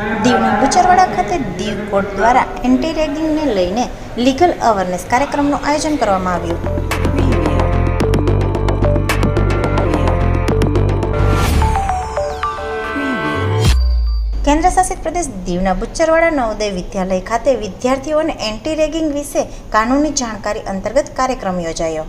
દીવના બુચરવાડા ખાતે દીવ કોર્ટ દ્વારા એન્ટી રેગિંગને લઈને લીગલ અવેરનેસ કાર્યક્રમનું આયોજન કરવામાં આવ્યું. કેન્દ્રશાસિત પ્રદેશ દીવના બુચ્ચરવાડા નવોદય વિદ્યાલય ખાતે વિદ્યાર્થીઓને એન્ટી રેગિંગ વિશે કાનૂની જાણકારી અંતર્ગત કાર્યક્રમ યોજાયો.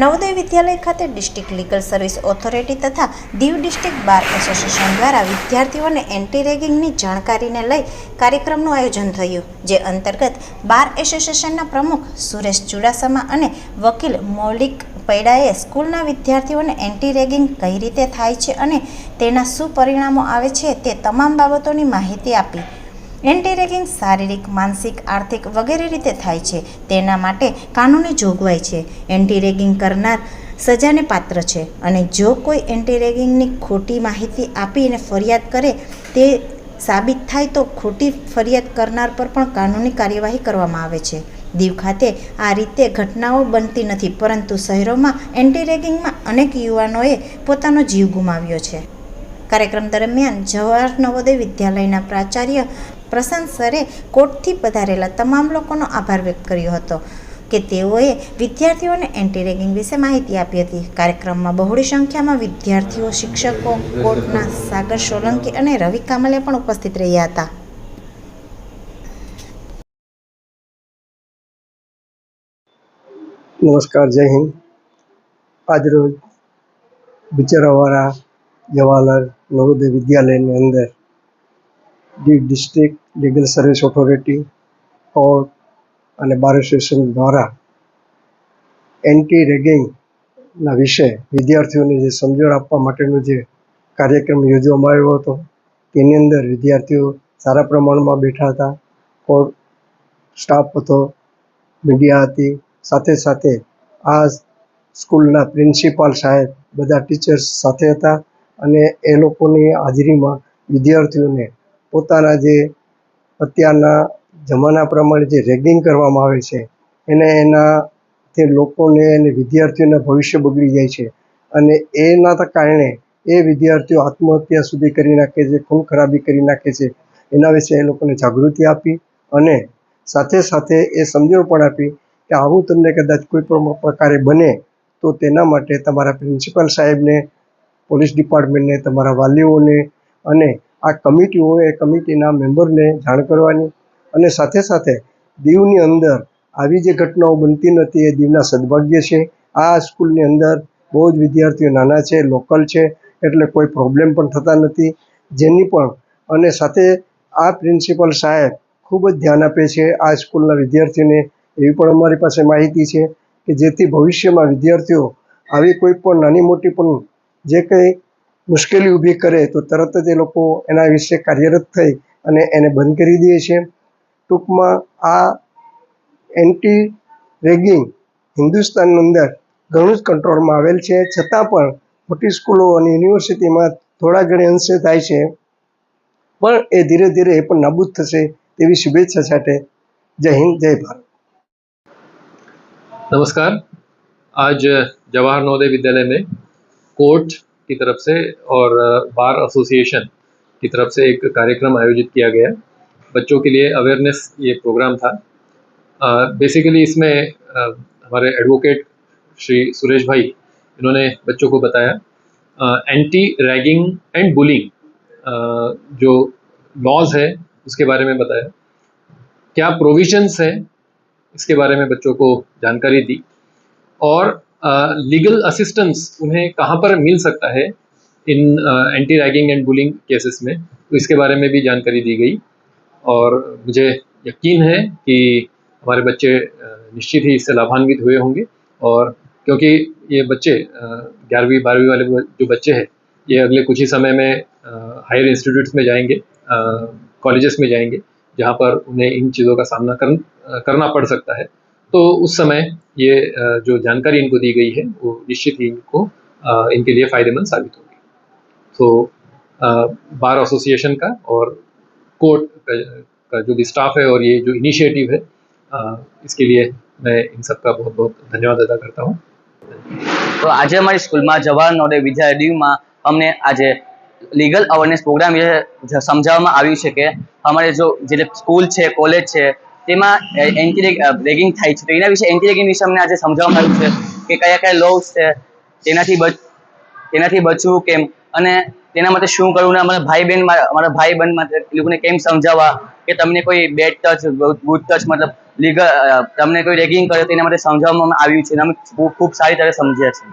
નવોદય વિદ્યાલય ખાતે ડિસ્ટ્રિક્ટ લીગલ સર્વિસ ઓથોરિટી તથા દીવ ડિસ્ટ્રિક્ટ બાર એસોસિએશન દ્વારા વિદ્યાર્થીઓને એન્ટી રેગિંગની જાણકારીને લઈ કાર્યક્રમનું આયોજન થયું, જે અંતર્ગત બાર એસોસિએશનના પ્રમુખ સુરેશ ચુડાસમા અને વકીલ મૌલિક પૈડાએ સ્કૂલના વિદ્યાર્થીઓને એન્ટી રેગિંગ કઈ રીતે થાય છે અને તેના શું પરિણામો આવે છે તે તમામ બાબતોની માહિતી આપી. એન્ટી રેગિંગ શારીરિક, માનસિક, આર્થિક વગેરે રીતે થાય છે. તેના માટે કાનૂની જોગવાઈ છે. એન્ટી રેગિંગ કરનાર સજાને પાત્ર છે અને જો કોઈ એન્ટી રેગિંગની ખોટી માહિતી આપીને ફરિયાદ કરે તે સાબિત થાય તો ખોટી ફરિયાદ કરનાર પર પણ કાનૂની કાર્યવાહી કરવામાં આવે છે. દીવ ખાતે આ રીતે ઘટનાઓ બનતી નથી, પરંતુ શહેરોમાં એન્ટી રેગિંગમાં અનેક યુવાનોએ પોતાનો જીવ ગુમાવ્યો છે. કાર્યક્રમ દરમિયાન જવાહર નવોદય વિદ્યાલયના પ્રાચાર્ય પ્રશાંત સરે કોર્ટથી પધારેલા તમામ લોકોનો આભાર વ્યક્ત કર્યો હતો કે તેઓએ વિદ્યાર્થીઓને એન્ટી રેગિંગ વિશે માહિતી આપી હતી. કાર્યક્રમમાં બહોળી સંખ્યામાં વિદ્યાર્થીઓ, શિક્ષકો, કોર્ટના સાગર સોલંકી અને રવિ કામલે પણ ઉપસ્થિત રહ્યા હતા. નમસ્કાર, જય હિન્દ. આજરોજ બિચારાવાળા જવાહરલાલ નવોદય વિદ્યાલયની અંદર Diu district legal service authority court અને બાર એસોસિએશન દ્વારા એન્ટી રેગિંગના વિશે વિદ્યાર્થીઓને જે સમજણ આપવા માટેનો જે કાર્યક્રમ યોજવામાં આવ્યો હતો, તેની અંદર વિદ્યાર્થીઓ સારા પ્રમાણમાં બેઠા હતા. કોર્ટ સ્ટાફ હતો, મીડિયા હતી. સાથે સાથે આ સ્કૂલના પ્રિન્સિપાલ સાહેબ બધા ટીચર્સ સાથે હતા અને એ લોકોની હાજરીમાં વિદ્યાર્થીઓને પોતાના જે અત્યારના જમાના પ્રમાણે જે રેગિંગ કરવામાં આવે છે, એને એના તે લોકોને અને વિદ્યાર્થીઓના ભવિષ્ય બગડી જાય છે. અને એના કારણે એ વિદ્યાર્થીઓ આત્મહત્યા સુધી કરી નાખે છે, ખૂન ખરાબી કરી નાખે છે. એના વિશે એ લોકોને જાગૃતિ આપી અને સાથે સાથે એ સમજણ પણ આપી કે આવું તમને કદાચ કોઈ પણ પ્રકારે બને તો તેના માટે તમારા પ્રિન્સિપાલ સાહેબને, પોલીસ ડિપાર્ટમેન્ટને, તમારા વાલીઓને અને આ કમિટી હોય એ કમિટીના મેમ્બરને જાણ કરવાની અને સાથે સાથે દીવની અંદર આવી જે ઘટનાઓ બનતી નથી એ દીવના સદભાગ્ય છે. આ સ્કૂલની અંદર બહુ જ વિદ્યાર્થીઓ નાના છે, લોકલ છે, એટલે કોઈ પ્રોબ્લેમ પણ થતા નથી. જેની પણ અને સાથે આ પ્રિન્સિપલ સાહેબ ખૂબ જ ધ્યાન આપે છે આ સ્કૂલના વિદ્યાર્થીઓને. એવી પણ અમારી પાસે માહિતી છે કે જેથી ભવિષ્યમાં વિદ્યાર્થીઓ આવી કોઈ પણ નાની મોટી પણ જે કંઈ મુશ્કેલી ઊભી કરે તો તરત જ એ લોકો એના વિશે કાર્યરત થઈ અને એને બંધ કરી દે છે ટૂંકમાં આ એન્ટી રેગિંગ હિન્દુસ્તાનની અંદર ઘણું જ કંટ્રોલમાં આવેલ છે છતાં પણ મોટી સ્કૂલો અને યુનિવર્સિટીમાં થોડા ઘણી અંશે થાય છે પણ એ ધીરે ધીરે એ પણ નાબૂદ થશે તેવી શુભેચ્છા સાથે જય હિન્દ જય ભારત नमस्कार आज जवाहर नवोदय विद्यालय में कोर्ट की तरफ़ से और बार एसोसिएशन की तरफ़ से एक कार्यक्रम आयोजित किया गया। बच्चों के लिए अवेयरनेस ये प्रोग्राम था। बेसिकली इसमें हमारे एडवोकेट श्री सुरेश भाई, इन्होंने बच्चों को बताया। एंटी रैगिंग एंड बुलिंग जो लॉज है, उसके बारे में बताया। क्या प्रोविजंस है, इसके बारे में बच्चों को जानकारी दी। और लीगल असिस्टेंस उन्हें कहाँ पर मिल सकता है इन anti ragging and bullying cases में? तो इसके बारे में भी जानकारी दी गई। और मुझे यकीन है कि हमारे बच्चे निश्चित ही इससे लाभान्वित हुए होंगे। और क्योंकि ये बच्चे ग्यारहवीं बारहवीं वाले जो बच्चे हैं ये अगले कुछ ही समय में हायर इंस्टीट्यूट्स में जाएँगे कॉलेजेस में जाएँगे जहाँ पर उन्हें इन चीज़ों का सामना कर, करना पड़ सकता है। तो उस समय ये अ, जो जानकारी इनको दी गई है वो निश्चित ही इनको अ, इनके लिए फ़ायदेमंद साबित होगी तो बार एसोसिएशन का और कोर्ट का, का जो भी स्टाफ है और ये जो इनिशिएटिव है अ, इसके लिए मैं इन सबका बहुत बहुत धन्यवाद अदा करता हूँ તો આજે અમારી સ્કૂલમાં જવાહર નવોદય વિદ્યાલય દીવમાં અમને આજે લીગલ અવેરનેસ પ્રોગ્રામ વિશે સમજાવવામાં આવ્યું છે કે અમારે જો જે સ્કૂલ છે કોલેજ છે તેમાં એન્ટી રેગિંગ થાય છે. તો એના વિશે એન્ટી રેગિંગ વિશે અમને આજે સમજાવવામાં આવ્યું છે કે કયા કયા લોસ છે, તેનાથી બચ, તેનાથી બચવું કેમ? અને તેના માટે શું કરવું? ને અમારા ભાઈ બહેન અમારા ભાઈ બહેન માટે લોકોને કેમ સમજાવવા? કે તમને કોઈ બેડ ટચ ગુડ ટચ મતલબ લીગલ તમને કોઈ રેગિંગ કરે તો એના માટે સમજાવવામાં આવ્યું છે. અમે ખૂબ સારી રીતે સમજ્યા છે